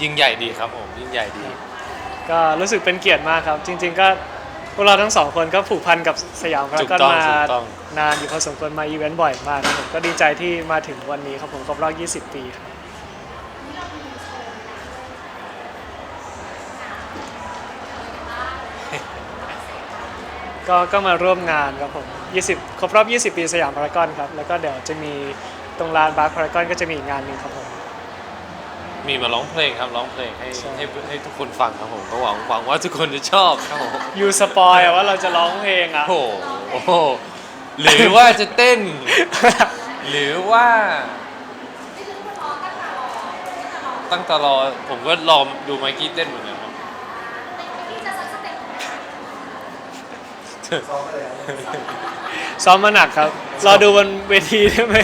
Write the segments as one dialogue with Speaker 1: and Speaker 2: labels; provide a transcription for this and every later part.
Speaker 1: ยิ่งใหญ่ดีครับผมยิ่งใหญ่ดี
Speaker 2: ก็รู้สึกเป็นเกียรติมากครับ จริง ๆ ก็พวกเราทั้งสองคนก็ผูกพันกับสยามพารากอน
Speaker 1: ถูกต้อง
Speaker 2: มา
Speaker 1: ถูกต้อง
Speaker 2: นานอยู่พอสมควรมาอีเวนต์บ่อยมากครับผมก็ดีใจที่มาถึงวันนี้ครับผมครบรอบ 20 ปีครับก็ก็มาร่วมงานครับผม 20 ครบรอบ 20 ปีสยามพารากอนครับ แล้วก็เดี๋ยวจะมีตรงลานบาร์พารากอนก็จะมีอีกงานหนึ่งครับผม
Speaker 1: มีมาร้องเพลงครับร้องเพลงให้
Speaker 2: ใช่
Speaker 1: ให้ให้ทุกคนฟังครับผมก็หวังหวังว่าทุกคนจะชอบครับผม
Speaker 2: ยูสปอยอะว่าเราจะร้องเพลงอะ
Speaker 1: โอ้โหโอ้โหหรือว่าจะเต้น หรือว่าตั้งตารอผมก็รอดูไมค์กี้เต้นเหมือนกันครับ
Speaker 2: ซ้อมมาหนักครับ รอดูบนเวทีได้ไหม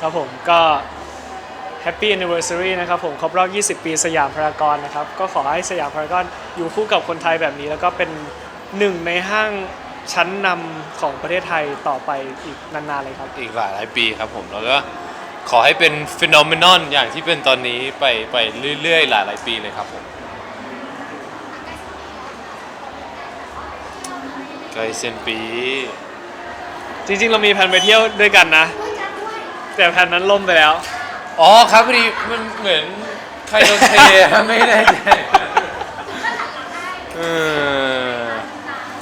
Speaker 2: ครับผมก็ Happy Anniversary นะครับผมครบรอบ 20 ปีสยามพารากอนนะครับ ก็ขอให้สยามพารากอนอยู่คู่กับคนไทยแบบนี้ แล้วก็เป็นหนึ่งในห้างชั้นนำของประเทศไทยต่อไปอีกนานๆเลยครับ
Speaker 1: อีกหลายหลายปีครับผมแล้วก็ขอให้เป็นฟีนอเมนอนอย่างที่เป็นตอนนี้ไปไปเรื่อยๆ หลายหลายปีเลยครับผมใกล้เซนปี
Speaker 2: จริงๆ เรามีแผนไปเที่ยวด้วยกันนะ แต่แผนนั้นล่มไปแล้ว
Speaker 1: อ๋อครับพอดีมันเหมือนใครโดนเทอะไม่แน่ใจเออ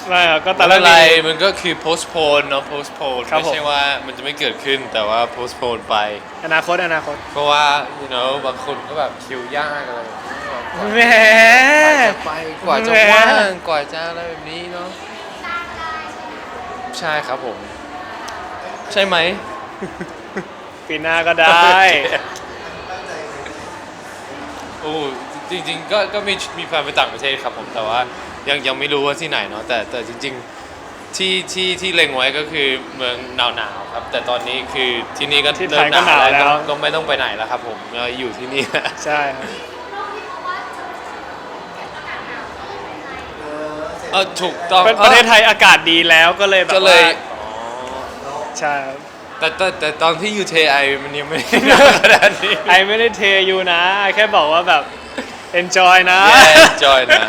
Speaker 2: ไม่ครับก็
Speaker 1: แต่
Speaker 2: แต่ละ
Speaker 1: อะไรมันก็คือ postpone เนาะ postpone
Speaker 2: ครับ
Speaker 1: ไม่
Speaker 2: ผม
Speaker 1: ใช่ว่ามันจะไม่เกิดขึ้นแต่ว่า postpone ไป
Speaker 2: อนาคตอนาคต
Speaker 1: เพราะว่า you know บางคนก็แบบคิวยากอะไรแบบนี้แบบ
Speaker 2: แหม
Speaker 1: ไปกว่าจะ
Speaker 2: แหม
Speaker 1: ว่างกว่าจะอะไรแบบนี้เนาะใช่ครับผม ใช่ไหม
Speaker 2: ปีหน้าก็ได้
Speaker 1: โอ้จริง ๆ ก็ก็มีมีแพลนไปต่างประเทศครับผมแต่ว่ายังยังไม่รู้ว่าที่ไหนเนาะแต่แต่จริง ๆที่ที่ที่เล็งไว้ก็คือเมืองหนาวๆครับ แต่ตอนนี้คือที่นี่ก็
Speaker 2: ที่
Speaker 1: เริ่
Speaker 2: ไท
Speaker 1: ม
Speaker 2: ย
Speaker 1: ห
Speaker 2: ก็
Speaker 1: นาว
Speaker 2: หนาว
Speaker 1: แล้ว
Speaker 2: แล้ว
Speaker 1: ก็ก็ไม่ต้องไปไหนแล้วครับ ผมก็อยู่ที่นี่
Speaker 2: ใช่ครับ
Speaker 1: เออถูกต้อง
Speaker 2: เป็นประเทศไทยอากาศดีแล้วก็เลยแบบ
Speaker 1: ก็เลย
Speaker 2: ว่า
Speaker 1: อ๋อ
Speaker 2: ใช่ครับ
Speaker 1: แต่แต่แต่ตอนที่อยู่เทไอมันยังไม่ได้หนาวขนาดนี้
Speaker 2: ไอไม่ได้เทอยู่นะไอแค่บอกว่าแบบ enjoy นะ
Speaker 1: จอยนะ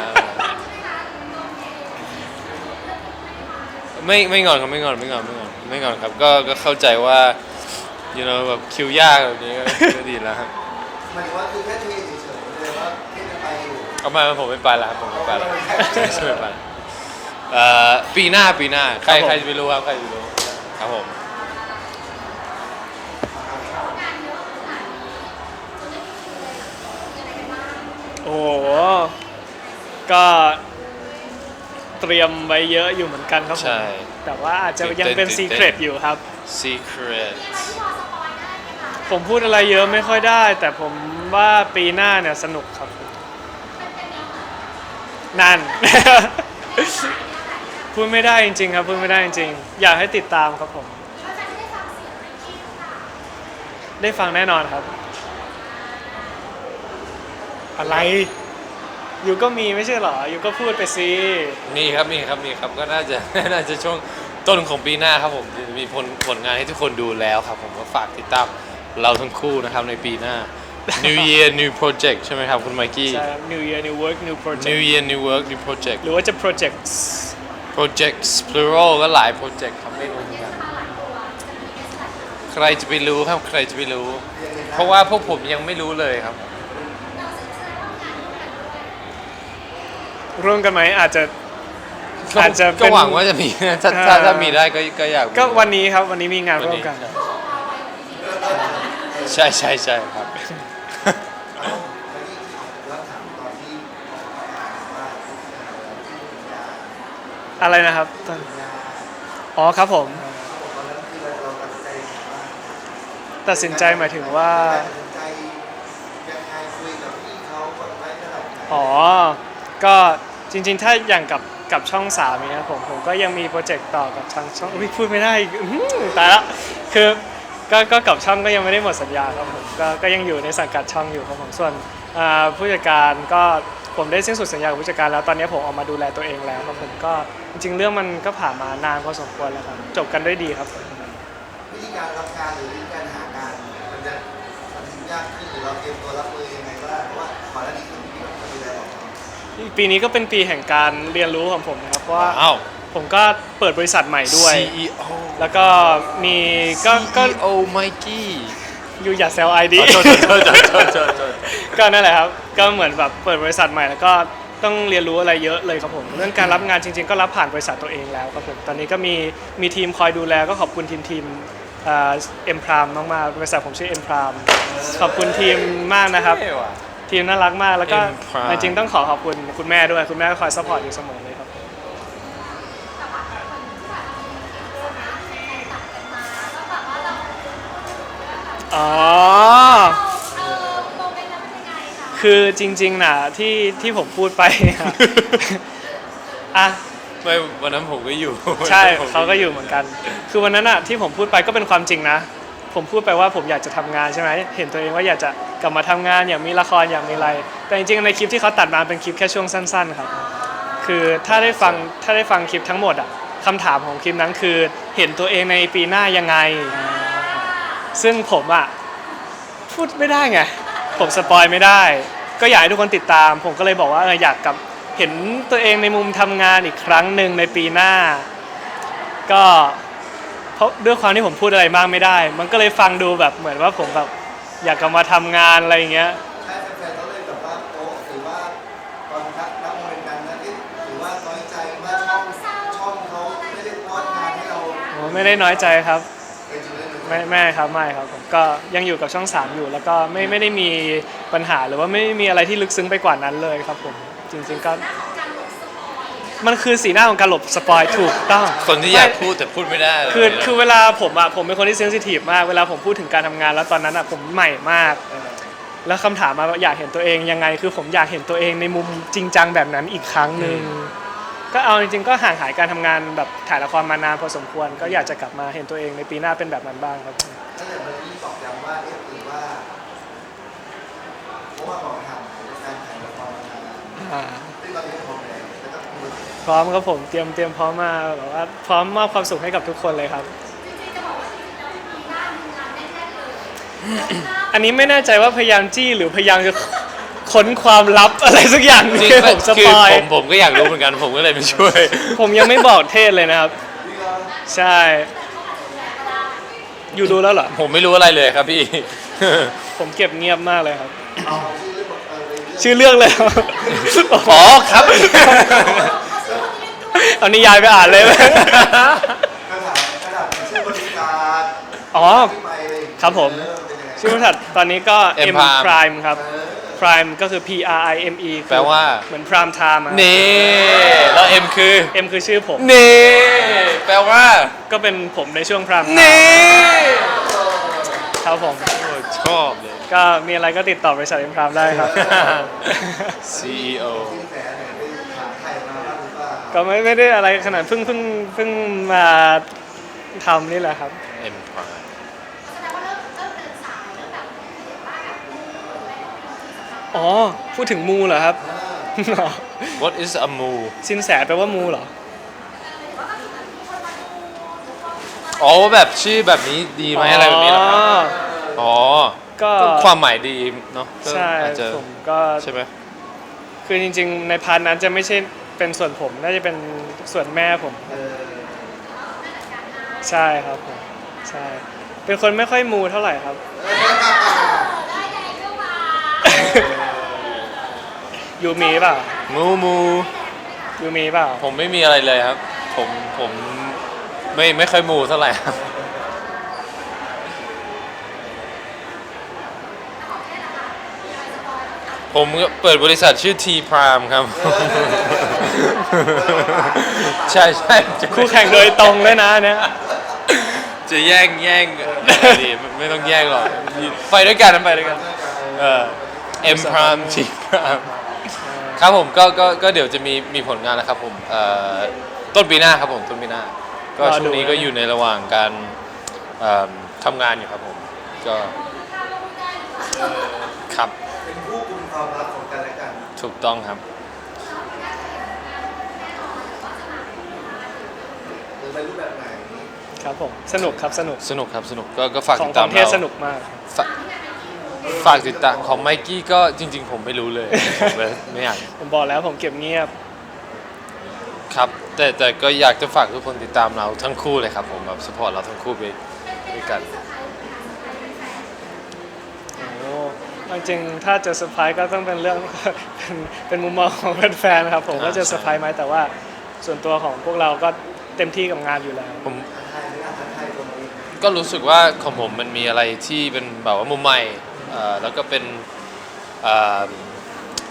Speaker 1: ไม่ไม่งอนครับไม่งอนไม่งอนไม่งอนไม่งอนครับก็ก็เข้าใจว่า you know แบบคิวยากแบบนี้ก็ก็ดีแล้วครับ
Speaker 3: หมายถึงว่าคือแค่เทเฉยๆเลยว่าเทจะไปอยู่
Speaker 1: เอามาผมไม่ไปแล้วครับผมไม่ไปแล้วไม่ไปเอ่อปีหน้าปีหน้าใคร
Speaker 2: ครับผม
Speaker 1: ใครจะไปรู้ครับใครจะไปรู้ครับผม
Speaker 2: โอ้โหก็ เตรียมไว้เยอะอยู่เหมือนกันครับผม
Speaker 1: ใช่
Speaker 2: แต่ว่าอาจจะยังเป็น
Speaker 1: ตื่นเต้น
Speaker 2: secret อยู่ครับ
Speaker 1: secret
Speaker 2: ผมพูดอะไรเยอะไม่ค่อยได้ แต่ผมว่าปีหน้าเนี่ยสนุกครับนั่น พูดไม่ได้จริง ๆ ครับพูดไม่ได้จริงๆอยากให้ติดตามครับผม ได้ฟังแน่นอนครับ อะไรอ ยู่ก็มีไม่ใช่เหรออยู่ก็พูดไปสิ
Speaker 1: มีครับมีครับมีครับก็น่าจะ น่าจะช่วงต้นของปีหน้าครับผมจะมีผลผลงานให้ทุกคนดูแล้วครับผมก็ฝากติดตามเราทั้งคู่นะครับในปีหน้า New Year New Project ใช่ไหมครับคุณไมกี้
Speaker 2: ใช่ครับ New Year New Work New Project
Speaker 1: New Year New Work New Project
Speaker 2: หรือว่าจะ projects
Speaker 1: Projects plural ก็หลาย project ครับไม่รู้เหมือนกันใครจะไปรู้ครับใครจะไปรู้ เพราะว่าพวกผมยังไม่รู้เลยครับ
Speaker 2: ร่วมกันไหมอาจจะ
Speaker 1: ก็
Speaker 2: อาจจะ
Speaker 1: ก็
Speaker 2: เป็น
Speaker 1: หวังว่าจะมีนะถ้าถ้า
Speaker 2: อ่า
Speaker 1: ถ้ามีได้ก็ก็อยากมี
Speaker 2: ก็วันนี้ครับวันนี้มีงานร่วมกัน
Speaker 1: ใช่ใช่ใช่ครับ
Speaker 3: แล้วที่แล้วถามตอนที่ว่า
Speaker 2: อะไรนะครับตอนอ๋อครับผม
Speaker 3: ตอนนั้นคือเราตัดสินใจว่า
Speaker 2: ตัดสินใจหมายถึงว่า
Speaker 3: ตัดสินใจยังไงคุยกับพี่เขาแบบไว้ระดับไหน
Speaker 2: อ๋อ ก็ จริงๆ ถ้าอย่างกับกับช่องสามเนี่ยผมผมก็ยังมีโปรเจกต์ต่อกับทางช่องอุ๊ยพูดไม่ได้อีกอื้อหือตายละคือก็ก็กับช่องก็ยังไม่ได้หมดสัญญาครับผมก็ก็ยังอยู่ในสังกัดช่องอยู่ครับผมส่วนอ่าผู้จัดการก็ผมได้สิ้นสุดสัญญากับผู้จัดการแล้วตอนนี้ผมออกมาดูแลตัวเองแล้วครับผมก็จริงๆ เรื่องมันก็ผ่านมานานพอสมควรแล้วครับจบกันด้วยดีครับผม
Speaker 3: วิธีการรับงานหรือวิธีการหางานมันจะมันยากขึ้นหรือเราเตรียมตัวรับมือ
Speaker 2: ปีนี้ก็เป็นปีแห่งการเรียนรู้ของผมนะครับเพราะว่า
Speaker 1: อ้าว
Speaker 2: ผมก็เปิดบริษัทใหม่ด้วย
Speaker 1: CEO
Speaker 2: แล้วก็มีก็ก็
Speaker 1: CEO ไมกี้
Speaker 2: อยู่อย่าแซวไอดี
Speaker 1: โทษโทษโทษโทษโทษโทษ
Speaker 2: ก็นั่นแหละครับ ก็เหมือนแบบเปิดบริษัทใหม่แล้วก็ต้องเรียนรู้อะไรเยอะเลยครับผม เรื่องการรับงานจริง ๆ ก็รับผ่านบริษัทตัวเองแล้วครับผม ตอนนี้ก็มีมีทีมคอยดูแลก็ขอบคุณทีมทีมเอ็มพรามมากๆบริษัทผมชื่อเอ็มพรามขอบคุณทีมมากนะครับ
Speaker 1: เท่ว่ะ
Speaker 2: ทีมน่ารักมาก แล้วก็
Speaker 1: M-Prime
Speaker 2: จริงๆต้องขอขอบคุณคุณแม่ด้วย คุณแม่ก็คอยซัพพอร์ตอยู่เสมอเลยครับ อ๋อ คือจริงๆนะที่ที่ผมพูดไปอะ อะ
Speaker 1: ไม่วันนั้นผมก็อยู่
Speaker 2: ใช่
Speaker 1: ผม
Speaker 2: เขาก็อยู่เหมือนกัน คือวันนั้นอะที่ผมพูดไปก็เป็นความจริงนะ ผมพูดไปว่าผมอยากจะทำงานใช่ไหมเห็นตัวเองว่าอยากจะกลับมาทำงานอยากมีละครอยากมีอะไร แต่จริงๆในคลิปที่เขาตัดมาเป็นคลิปแค่ช่วงสั้น ๆ ครับ คือถ้าได้ฟังถ้าได้ฟังคลิปทั้งหมดอะคำถามของคลิปนั้นคือเห็นตัวเองในปีหน้ายังไง ซึ่งผมอะพูดไม่ได้ไงผมสปอยไม่ได้ ก็อยากให้ทุกคนติดตาม ผมก็เลยบอกว่าอยากกับเห็นตัวเองในมุมทำงานอีกครั้งหนึ่งในปีหน้า ก็ เพราะด้วยความที่ผมพูดอะไรมากไม่ได้ มันก็เลยฟังดูแบบเหมือนว่าผมแบบอยากกลับมาทำงานอะไรอย่างเงี้ย
Speaker 3: ใช่แฟนๆเขาเลยแบบว่าโอ้ถือว่าตอนรับรับโมเมนต์กันนะที่ถือว่าน้อยใจว่าช่องช่องเขาไม่ได้ป้อนงานให้เรา
Speaker 2: ผมไม่ได้น้อยใจครับ
Speaker 3: เป็นจุดเริ่มต้น
Speaker 2: ไม่ไม่ครับไม่ครับผมก็ยังอยู่กับช่อง3อยู่ แล้วก็ไม่ไม่ได้มีปัญหาหรือว่าไม่ได้มีอะไรที่ลึกซึ้งไปกว่านั้นเลยครับผมจริงๆก็ มันคือสีหน้าของการหลบสปอยถูกต้อง
Speaker 1: คนที่อยากพูดแต่พูดไม่ได้
Speaker 2: คือคือเวลาผมอะผมเป็นคนที่เซนซิทีฟมากเวลาผมพูดถึงการทำงานแล้วตอนนั้นอะผมใหม่มาก แล้วคำถามมาว่าอยากเห็นตัวเองยังไง คือผมอยากเห็นตัวเองในมุมจริงจังแบบนั้นอีกครั้งหนึ่งก็เอาจริงๆก็ห่างหายการทำงานแบบถ่ายละครมานานพอสมควร ก็อยากจะกลับมาเห็นตัวเองในปีหน้าเป็นแบบนั้นบ้างครับ
Speaker 3: ถ้าอย่างวันนี้ตอกย้ำว่าเอ๊ะถือว่าเพราะว่าบอกทำการถ่ายละครมานาน
Speaker 2: อ่า
Speaker 3: ซึ่งตอนนี้ก็พร้อมแล้วแล้วก็มือ
Speaker 2: พ ร้อมครับผมเตรียมเตรียมพร้อมมาแบบว่าพร้อมมอบความสุขให้กับทุกคนเลยครับ อันนี้ไม่แน่ใจว่าพยายามจี้หรือพยายามจะค้นความลับอะไรสักอย่างห
Speaker 1: จ
Speaker 2: นึ่
Speaker 1: ริ
Speaker 2: ง
Speaker 1: ง
Speaker 2: ให้ผมส
Speaker 1: คือ
Speaker 2: ปอย
Speaker 1: ผมผมก็อยากรู้เหมือนกันผมก็เลยไปช่วย
Speaker 2: ผมยังไม่บอกเทศเลยนะครับ ใช่ อยู่ดูแล้วเหรอ
Speaker 1: ผมไม่รู้อะไรเลยครับพี่
Speaker 2: ผมเก็บเงียบมากเลยครับ
Speaker 3: เอาชื่อเรื่องเออเลย
Speaker 2: ชื่อเรื่องเลยครับ
Speaker 1: อ๋อครับ
Speaker 2: เอานิยายไปอ่านเลยไหม
Speaker 3: กระถางกระดาษชื่อบริการ
Speaker 2: อ๋อ
Speaker 3: ที่ไปเลย
Speaker 2: ครับผม
Speaker 3: เออเป็นยังไง
Speaker 2: ชื่อบริษัทตอนนี้ก็
Speaker 1: M
Speaker 2: M
Speaker 1: Prime
Speaker 2: Prime ครับ
Speaker 3: เออ
Speaker 2: Prime ก็คือ P R I M E คือ
Speaker 1: แปลว่า
Speaker 2: เหมือน Prime Time อะ
Speaker 1: นี่แล้วเอ็มคือ
Speaker 2: M คือชื่อผม
Speaker 1: นี่แปลว่า
Speaker 2: ก็เป็นผมในช่วง Prime Time
Speaker 1: นี่
Speaker 2: ครับผม
Speaker 1: โอ้ชอบเลย
Speaker 2: ก็มีอะไรก็ติดต่อ บริษัท M Prime ได้ครับ
Speaker 1: CEO
Speaker 3: ที่แสเนี่ย
Speaker 2: ก็ไม่ไม่ได้อะไรขนาดเพิ่งเพิ่งเพิ่งมาทำนี่แหละครับ
Speaker 1: M Prime
Speaker 2: อ๋อ พูดถึงมูเหรอครับ
Speaker 1: What is a moo
Speaker 2: สินแสแปลว่ามูเหรอ
Speaker 1: อ๋อแบบชื่อแบบนี้ดีไหมอะไรแบบนี้เหรอครับอ๋อ
Speaker 2: ก็
Speaker 1: ก็ความหมายดีเนาะก็
Speaker 2: ใช่
Speaker 1: อาจจะ
Speaker 2: ผมก็
Speaker 1: ใช่ไหม
Speaker 2: คือจริง ๆ ในพาร์ทนั้นจะไม่ใช่ เป็นส่วนผมน่าจะเป็นส่วนแม่ผม
Speaker 3: เออ
Speaker 2: ใช่ครับผมใช่เป็นคนไม่ค่อยมูเท่าไหร่ครับ ยูมีเปล่า
Speaker 1: มูมู
Speaker 2: ยูมีเปล่า
Speaker 1: ผมไม่มีอะไรเลยครับ ผมผมไม่ไม่ค่อยมูเท่าไหร่ครับ ผมก็เปิดบริษัทชื่อ T Prime ครับ ใช่ใช่จะ
Speaker 2: คู่แข่งโดยตรงเลยนะเนี่ย
Speaker 1: จะแย่งแย่งดีไม่ไม่ต้องแย่งหรอกไปด้วยกันนะไปด้วยกันเออ M Prime T Prime ครับผมก็ก็ก็เดี๋ยวจะมีมีผลงานนะครับผมเอ่อต้นปีหน้าครับผมต้นปีหน้า ก็
Speaker 2: รอดู
Speaker 1: ช่วงนี้ก็
Speaker 2: นะ
Speaker 1: อยู่ในระหว่างการเอิ่มทำงานอยู่ครับผม ก็ครับ
Speaker 3: เป็นผู้กุม ความลับของกันและกัน
Speaker 1: ถูกต้องครับ
Speaker 3: หรือเป็นรูปแบบไหน
Speaker 2: ครับผม สนุกครับสนุก
Speaker 1: สนุกครับสนุกก็ก็ฝาก
Speaker 2: ขอ
Speaker 1: ติ
Speaker 2: ง
Speaker 1: ด
Speaker 2: ข
Speaker 1: ตา
Speaker 2: อ
Speaker 1: ม
Speaker 2: งเทศ
Speaker 1: เรา
Speaker 2: สนุกมาก
Speaker 1: ฝากฝากติดตามของไมกี้ก็จริง ๆ ผมไม่รู้เลยผมเลยไม่อยาก
Speaker 2: ผมบอกแล้วผมเก็บเงียบ
Speaker 1: ครับแต่แต่ก็อยากจะฝากทุกคนติดตามเราทั้งคู่เลยครับผมแบบสปอร์ตเราทั้งคู่ไปด้วยกัน
Speaker 2: โอ้ จริงๆถ้าจะเซอร์ไพรส์ก็ต้องเป็นเรื่อง เป็นเป็นมุมมองของแฟนๆครับผมว่าจะเซอร์ไพรส์ไหมแต่ว่าส่วนตัวของพวกเราก็เต็มที่กับงานอยู่แล้ว
Speaker 1: ผม
Speaker 3: ไทยไม่น่าทันไทยตรงนี้
Speaker 1: ก็รู้สึกว่าของผมมันมีอะไรที่เป็นแบบว่ามุมใหม่เอ่อแล้วก็เป็นเอ่อ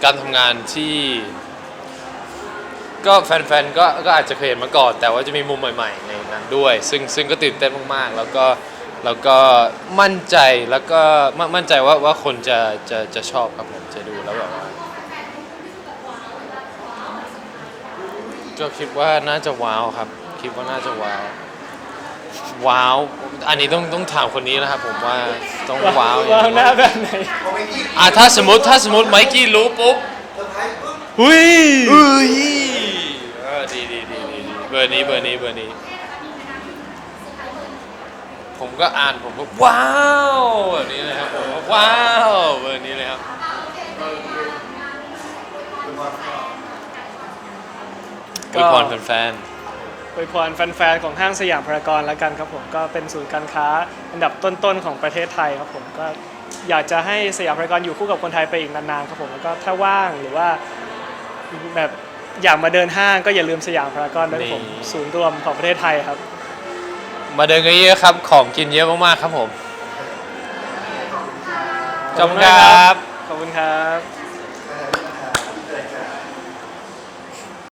Speaker 1: การทำงานที่ ก็แฟนๆก็ก็อาจจะเคยเห็นมาก่อน แต่ว่าจะมีมุมใหม่ๆในนั้นด้วย ซึ่งซึ่งก็ตื่นเต้นมากๆ แล้วก็ แล้วก็มั่นใจแล้วก็มั่นมั่นใจว่าว่าคนจะจะจะชอบครับผมจะดูแล้วแบบว่าก็คิดว่าน่าจะว้าวครับ คิดว่าน่าจะว้าวว้าวอันนี้ต้องต้องถามคนนี้นะครับผมว่าต้องว้าว
Speaker 2: ว้าวหน้าแบบไหน
Speaker 3: พอไปยี่
Speaker 1: อะถ้าสมมติถ้าสมมติไมกี้รู้ปุ๊บ
Speaker 3: เซอร์ไพรส์ปุ๊บ
Speaker 2: หุย
Speaker 1: เอ้ยเออดีดีดีดีดีเบอร์นี้เบอร์นี้เบอร์นี้ ผมก็อ่านผมก็ว้าวแบบนี้เลยครับผมก็ว้าวเบอร์นี้เลยครับ
Speaker 2: ก็
Speaker 1: อวยพรแฟน
Speaker 2: อวยพรแฟนๆของห้างสยามพารากอนแล้วกันครับผมก็เป็นศูนย์การค้าอันดับต้นๆของประเทศไทยครับผมก็อยากจะให้สยามพารากอนอยู่คู่กับคนไทยไปอีกนานๆครับผมแล้วก็ถ้าว่างหรือว่าแบบอยากมาเดินห้างก็อย่าลืมสยามพารากอนด้วยครับผมศูนย์รวมของประเทศไทยครับ
Speaker 1: ๆ มาเดินกันเยอะครับ ของกินเยอะมากๆครับผมขอบคุณครับ
Speaker 2: ขอบคุณครับ